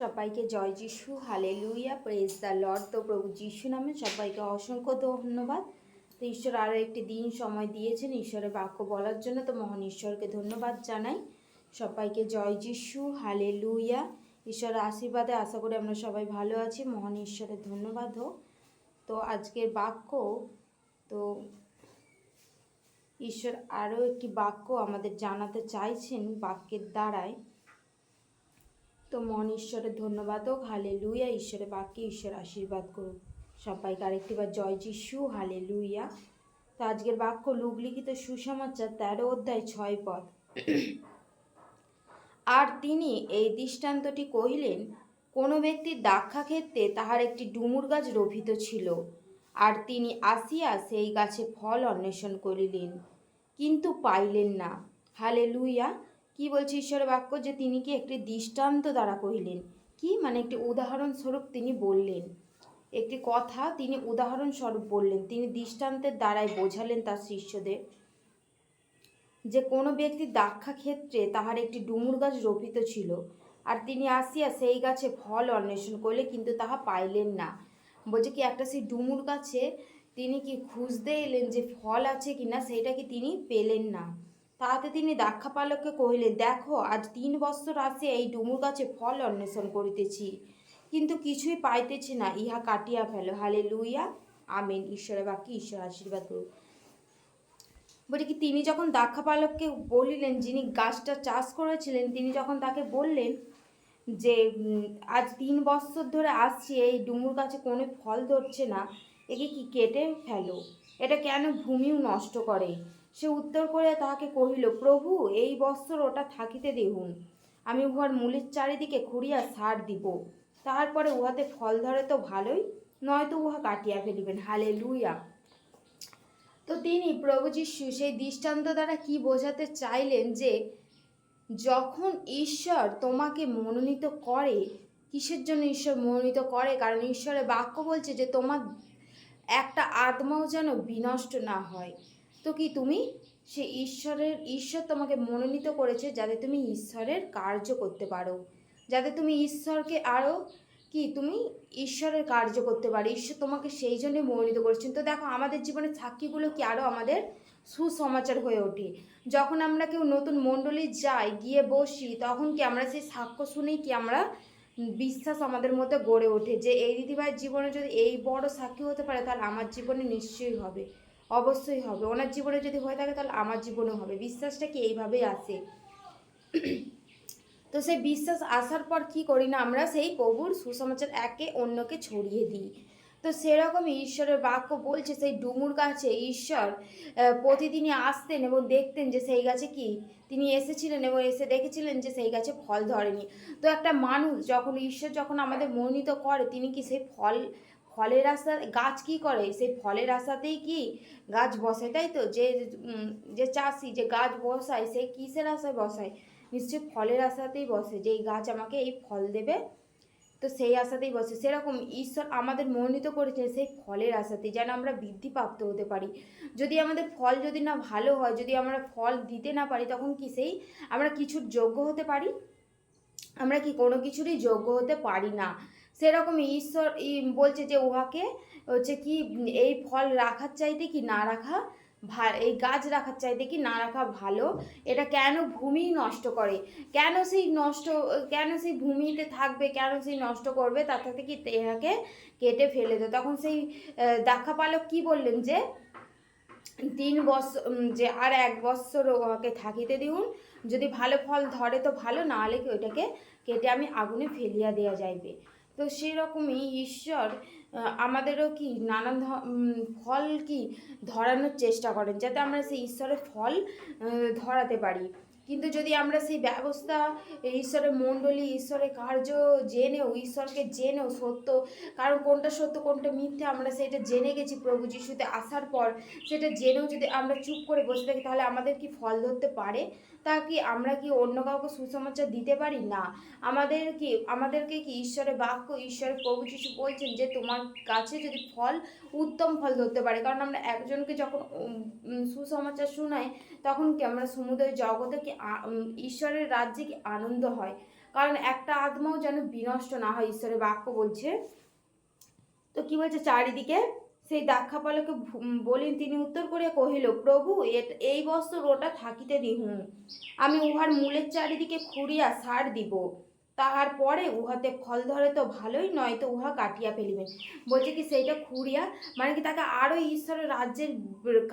সবাইকে জয় যিশু হালে লুইয়া প্রেস দ্য লর্ড তো প্রভু যিশু নামে সবাইকে অসংখ্য ধন্যবাদ। তো ঈশ্বর আরও একটি দিন সময় দিয়েছেন ঈশ্বরের বাক্য বলার জন্য। তো মহান ঈশ্বরকে ধন্যবাদ জানাই। সবাইকে জয় যিশু হালে লুইয়া ঈশ্বরের আশীর্বাদে আশা করি আমরা সবাই ভালো আছি। মহান ঈশ্বরের ধন্যবাদ হোক। তো আজকের বাক্য, তো ঈশ্বর আরও একটি বাক্য আমাদের জানাতে চাইছেন বাক্যের দ্বারায়। তো মন ঈশ্বরের ধন্যবাদ হোক হালে লুইয়া ঈশ্বরের বাক্যে ঈশ্বর আশীর্বাদ করুন। সবাইকে আরেকটিবার জয় যিশু হালে লুইয়া তো আজকের বাক্য লুকলিখিত সুসমাচার তেরো অধ্যায় ছয় পদ। আর তিনি এই দৃষ্টান্তটি কহিলেন, কোনো ব্যক্তির দাক্ষা ক্ষেত্রে তাহার একটি ডুমুর গাছ রোপিত ছিল, আর তিনি আসিয়া সেই গাছে ফল অন্বেষণ করিলেন, কিন্তু পাইলেন না। হালে লুইয়া কি বলছে ঈশ্বরের বাক্য? যে তিনি কি একটি দৃষ্টান্ত দ্বারা কহিলেন? কি? মানে একটি উদাহরণস্বরূপ তিনি বললেন। একটি কথা তিনি উদাহরণস্বরূপ বললেন। তিনি দৃষ্টান্তের দ্বারাই বোঝালেন তার শিষ্যদের। যে কোনো ব্যক্তির দাক্ষা ক্ষেত্রে তাহার একটি ডুমুর গাছ রোপিত ছিল আর তিনি আসিয়া সেই গাছে ফল অন্বেষণ করলে কিন্তু তাহা পাইলেন না। বলছে কি, একটা সেই ডুমুর গাছে তিনি কি খুঁজতে এলেন যে ফল আছে কিনা সেইটা কি তিনি পেলেন না। তাহাতে তিনি দাক্ষাপালককে কহিলেন, দেখো, আজ তিন বৎসর আসে এই ডুমুর গাছে ফল অন্বেষণ করিতেছি, কিন্তু কিছুই পাইতেছি না, ইহা কাটিয়া ফেলো। হালে লুইয়া আমেন। ঈশ্বরের বাক্যে ঈশ্বর আশীর্বাদ করুক। বলি কি, তিনি যখন দাক্ষাপালককে বলিলেন, যিনি গাছটা চাষ করেছিলেন, তিনি যখন তাকে বললেন যে আজ তিন বছর ধরে আসছি, এই ডুমুর গাছে কোনো ফল ধরছে না, একে কি কেটে ফেলো? এটা কেন ভূমিও নষ্ট করে? সে উত্তর করিয়া তাহাকে কহিল, প্রভু, এই বস্ত্র ওটা থাকিতে দেহুন। আমি উহার মূলের চারিদিকে খুঁড়িয়া সার দিব। তারপরে উহাতে ফল ধরে তো ভালোই, নয়তো উহা কাটিয়া ফেলিবেন। হালে লুইয়া তো তিনি প্রভু যিশু সেই দৃষ্টান্ত দ্বারা কি বোঝাতে চাইলেন যে, যখন ঈশ্বর তোমাকে মনোনীত করে, কিসের জন্য ঈশ্বর মনোনীত করে? কারণ ঈশ্বরের বাক্য বলছে যে, তোমার একটা আত্মাও যেন বিনষ্ট না হয়। তো কি তুমি? সে ঈশ্বরের, ঈশ্বর তোমাকে মনোনীত করেছে যাতে তুমি ঈশ্বরের কার্য করতে পারো। যাতে তুমি ঈশ্বরকে আরও কি তুমি ঈশ্বরের কার্য করতে পারো। ঈশ্বর তোমাকে সেই জন্য মনোনীত করেছেন। তো দেখো, আমাদের জীবনের সাক্ষীগুলো কি আরও আমাদের সুসমাচার হয়ে ওঠে। যখন আমরা কেউ নতুন মণ্ডলী যাই, গিয়ে বসি, তখন কি আমরা সেই সাক্ষ্য শুনেই কি আমরা বিশ্বাস আমাদের মধ্যে গড়ে ওঠে যে, এই দিদিভাইয়ের জীবনে যদি এই বড় সাক্ষী হতে পারে, তাহলে আমার জীবনে নিশ্চয়ই হবে। অবশ্যই হবে। ওনার জীবনে যদি হয়ে থাকে তাহলে আমার জীবনেও হবে। বিশ্বাসটা কি এইভাবেই আসে তো সেই বিশ্বাস আসার পর কি করি না আমরা? সেই প্রভুর সুসমাচার একে অন্যকে ছড়িয়ে দিই। তো সেরকমই ঈশ্বরের বাক্য বলছে, সেই ডুমুর গাছে ঈশ্বর প্রতিদিনই আসতেন এবং দেখতেন যে সেই গাছে কি? তিনি এসেছিলেন এবং এসে দেখেছিলেন যে সেই গাছে ফল ধরেনি। তো একটা মানুষ যখন ঈশ্বর যখন আমাদের মনোনীত করে, তিনি কি সেই ফল ফলের আশা, গাছ কি করে? সেই ফলের আশাতেই কি গাছ বসায় তাই তো? যে যে চাষি, যে গাছ বসায়, সে কিসের আশায় বসায়? নিশ্চয়ই ফলের আশাতেই বসে, যে গাছ আমাকে এই ফল দেবে, তো সেই আশাতেই বসে। সেরকম ঈশ্বর আমাদের মনোনীত করেছে সেই ফলের আশাতে যেন আমরা বৃদ্ধিপ্রাপ্ত হতে পারি। যদি আমাদের ফল যদি না ভালো হয়, যদি আমরা ফল দিতে না পারি, তখন কি সেই আমরা কিছুর যোগ্য হতে পারি? আমরা কি কোনো কিছুরই যোগ্য হতে পারি না? সেরকম ঈশ্বর বলছে যে উহাকে হচ্ছে কি এই ফল রাখার চাইতে কি না রাখা এই গাছ রাখার চাইতে কি না রাখা ভালো? এটা কেন ভূমি নষ্ট করে? কেন সেই নষ্ট, কেন সেই ভূমিতে থাকবে? কেন সেই নষ্ট করবে? তার থেকে কি এটাকে কেটে ফেলে দেয়? তখন সেই দাক্ষাপালক কি বললেন যে, তিন বছর যে আর এক বছর ওকে থাকিতে দিউন। যদি ভালো ফল ধরে তো ভালো, না হলে কি ওইটাকে কেটে আমি আগুনে ফেলিয়া দেওয়া যাইবে। তো সেই রকমই ঈশ্বর আমাদেরও কি নানান ফল কি ধরানোর চেষ্টা করেন, যাতে আমরা সেই ঈশ্বরের ফল ধরাতে পারি। কিন্তু যদি আমরা সেই ব্যবস্থা ঈশ্বরের মণ্ডলী, ঈশ্বরের কার্য জেনেও, ঈশ্বরকে জেনেও সত্য, কারণ কোনটা সত্য, কোনটা মিথ্যে, আমরা সেটা জেনে গেছি প্রভু যিশুতে আসার পর, সেটা জেনেও যদি আমরা চুপ করে বসে থাকি, তাহলে আমাদের কি ফল ধরতে পারে? তা কি আমরা কি অন্য কাউকে সুসমাচার দিতে পারি? না। আমাদের কি, আমাদেরকে কি ঈশ্বরের বাক্য, ঈশ্বরের প্রভু যিশু বলছেন যে, তোমার কাছে যদি ফল, উত্তম ফল ধরতে পারে। কারণ আমরা একজনকে যখন সুসমাচার শোনাই, তখন কি আমরা সমুদয় জগতে কি ঈশ্বরের রাজ্যে কি আনন্দ হয়? কারণ একটা আত্মাও যেন বিনষ্ট না হয়, ঈশ্বরের বাক্য বলছে। তো কি বলছে চারিদিকে? সেই দাক্ষাপালকে বলিন, তিনি উত্তর করিয়া কহিল, প্রভু এই বস্ত্র ওটা থাকিতে দিহু আমি উহার মূলের চারিদিকে খুঁড়িয়া সার দিব। তাহার পরে উহাতে ফল ধরে তো ভালোই নয় তো উহা কাটিয়া ফেলিবেন বলছে কি, সেইটা খুঁড়িয়া মানে কি তাকে আরও ঈশ্বরের রাজ্যের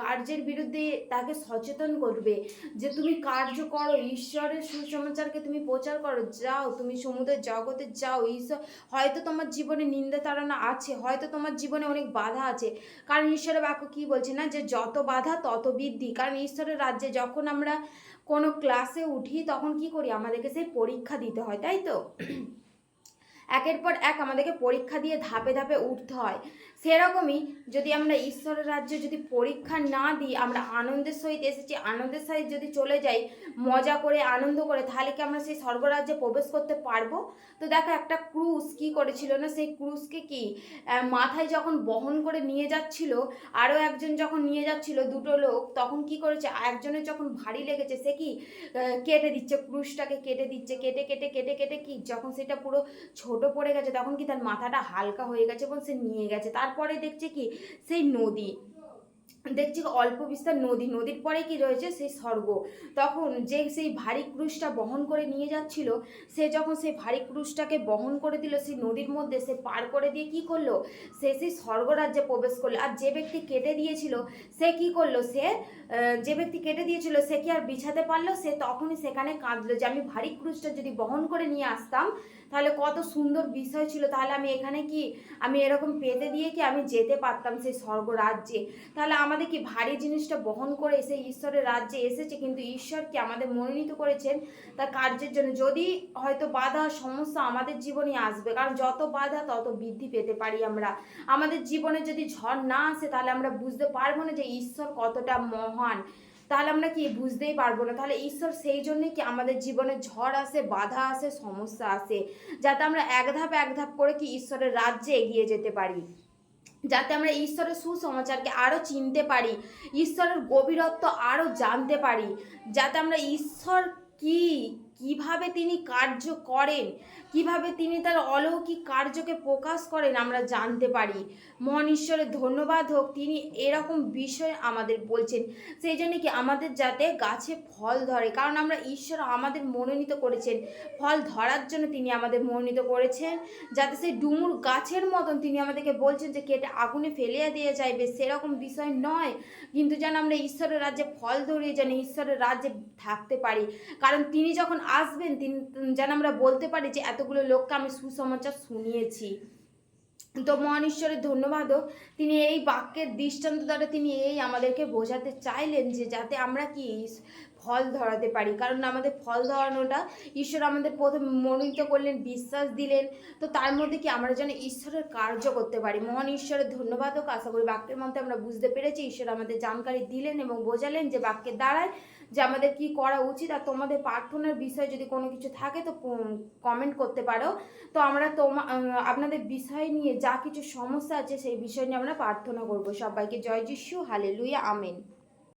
কার্যের বিরুদ্ধে তাকে সচেতন করবে। যে তুমি কার্য করো, ঈশ্বরের সুসমাচারকে তুমি প্রচার করো, যাও, তুমি সমুদ্রের জগতে যাও, ঈশ্বর, হয়তো তোমার জীবনে নিন্দা তাড়না আছে, হয়তো তোমার জীবনে অনেক বাধা আছে। কারণ ঈশ্বরের বাক্য কি বলছে না, যে যত বাধা তত বৃদ্ধি। কারণ ঈশ্বরের রাজ্যে যখন আমরা কোনো ক্লাসে উঠি তখন কি করি? আমাদেরকে সেই পরীক্ষা দিতে হয় তাই তো? একের পর এক আমাদেরকে পরীক্ষা দিয়ে ধাপে ধাপে উঠতে হয়। সেরকমই যদি আমরা ঈশ্বরের রাজ্যে যদি পরীক্ষা না দিই, আমরা আনন্দের সহিত এসেছি, আনন্দের সহিত যদি চলে যাই, মজা করে, আনন্দ করে, তাহলে কি আমরা সেই স্বর্গরাজ্যে প্রবেশ করতে পারব? তো দেখো একটা ক্রুজ কি করেছিল না, সেই ক্রুজকে কি মাথায় যখন বহন করে নিয়ে যাচ্ছিল, আরও একজন যখন নিয়ে যাচ্ছিল দুটো লোক, তখন কি করেছে একজনের যখন ভারী লেগেছে, সে কি কেটে দিচ্ছে, ক্রুশটাকে কেটে দিচ্ছে, কেটে কেটে কেটে কেটে কি, যখন সেটা পুরো ছোট পড়ে গেছে, তখন কি তার মাথাটা হালকা হয়ে গেছে এবং সে নিয়ে গেছে। তারপরে দেখছে কি, সেই নদী, দেখছি অল্প বিস্তার নদী, নদীর পরে কি রয়েছে সেই স্বর্গ। তখন যে সেই ভারী ক্রুশটা বহন করে নিয়ে যাচ্ছিল, সে যখন সেই ভারী ক্রুশটাকে বহন করে দিল সেই নদীর মধ্যে, সে পার করে দিয়ে কি করল? সে সেই স্বর্গরাজ্যে প্রবেশ করল। আর যে ব্যক্তি কেটে দিয়েছিল, সে কি করল? সে যে ব্যক্তি কেটে দিয়েছিল, সে কি আর বিছাতে পারল? সে তখনই সেখানে কাঁদলো যে আমি ভারী ক্রুশটা যদি বহন করে নিয়ে আসতাম তাহলে কত সুন্দর বিষয় ছিল। তাহলে আমি এখানে কি, আমি এরকম পেতে দিয়ে কি আমি যেতে পারতাম সেই স্বর্গ রাজ্যে? তাহলে আমাদের কি ভারী জিনিসটা বহন করে এসে ঈশ্বরের রাজ্যে এসেছে, কিন্তু ঈশ্বর কি আমাদের মনোনীত করেছেন তার কার্যের জন্য? যদি হয়তো বাধা সমস্যা আমাদের জীবনে আসবে, কারণ যত বাধা তত বৃদ্ধি পেতে পারি আমরা। আমাদের জীবনে যদি ঝড় না আসে, তাহলে আমরা বুঝতে পারব না যে ঈশ্বর কতটা মহান। তাহলে আমরা কি বুঝতেই পারব না? তাহলে ঈশ্বর সেই জন্যই কি আমাদের জীবনে ঝড় আসে, বাধা আসে, সমস্যা আসে, যাতে আমরা এক ধাপ এক ধাপ করে কি ঈশ্বরের রাজ্যে এগিয়ে যেতে পারি? যাতে আমরা ঈশ্বরের সুসমাচারকে আরও চিনতে পারি, ঈশ্বরের গভীরত্ব আরও জানতে পারি, যাতে আমরা ঈশ্বর কি কীভাবে তিনি কার্য করেন? কীভাবে তিনি তার অলৌকিক কার্যকে প্রকাশ করেন আমরা জানতে পারি। মহান ঈশ্বরের ধন্যবাদ হোক, তিনি এরকম বিষয় আমাদের বলছেন। সেই জন্য কি আমাদের যাতে গাছে ফল ধরে, কারণ আমরা ঈশ্বর আমাদের মনোনীত করেছেন। ফল ধরার জন্য তিনি আমাদের মনোনীত করেছেন, যাতে সেই ডুমুর গাছের মতন তিনি আমাদেরকে বলছেন যে, কেটে আগুনে ফেলিয়ে দিয়ে যাইবে। সেরকম বিষয় নয়। কিন্তু যেন আমরা ঈশ্বরের রাজ্যে ফল ধরিয়ে যেন ঈশ্বরের রাজ্যে থাকতে পারি। কারণ তিনি যখন আসবেন, তিনি যেন আমরা বলতে পারি যে এতগুলো লোককে আমি সুসমাচার শুনিয়েছি। তো মহান ঈশ্বরের ধন্যবাদ তিনি এই বাক্যের দৃষ্টান্ত দ্বারা তিনি এই আমাদেরকে বোঝাতে চাইলেন যে যাতে আমরা কি ফল ধরাতে পারি। কারণ আমাদের ফল ধরানোটা ঈশ্বর আমাদের প্রথম মনোনীত করলেন, বিশ্বাস দিলেন। তো তার মধ্যে কি আমরা যেন ঈশ্বরের কার্য করতে পারি? মহান ঈশ্বরের ধন্যবাদ হোক, আশা করি বাক্যের মধ্যে আমরা বুঝতে পেরেছি। ঈশ্বর আমাদের জানকারি দিলেন এবং বোঝালেন যে বাক্যের দ্বারায় যে আমাদের কি করা উচিত। আর তোমাদের প্রার্থনার বিষয়ে যদি কোনো কিছু থাকে তো কমেন্ট করতে পারো। তো আমরা তোমা আপনাদের বিষয় নিয়ে যা কিছু সমস্যা আছে সেই বিষয় নিয়ে আমরা প্রার্থনা করব। সবাইকে জয় যিশু হালে লুইয়া আমেন।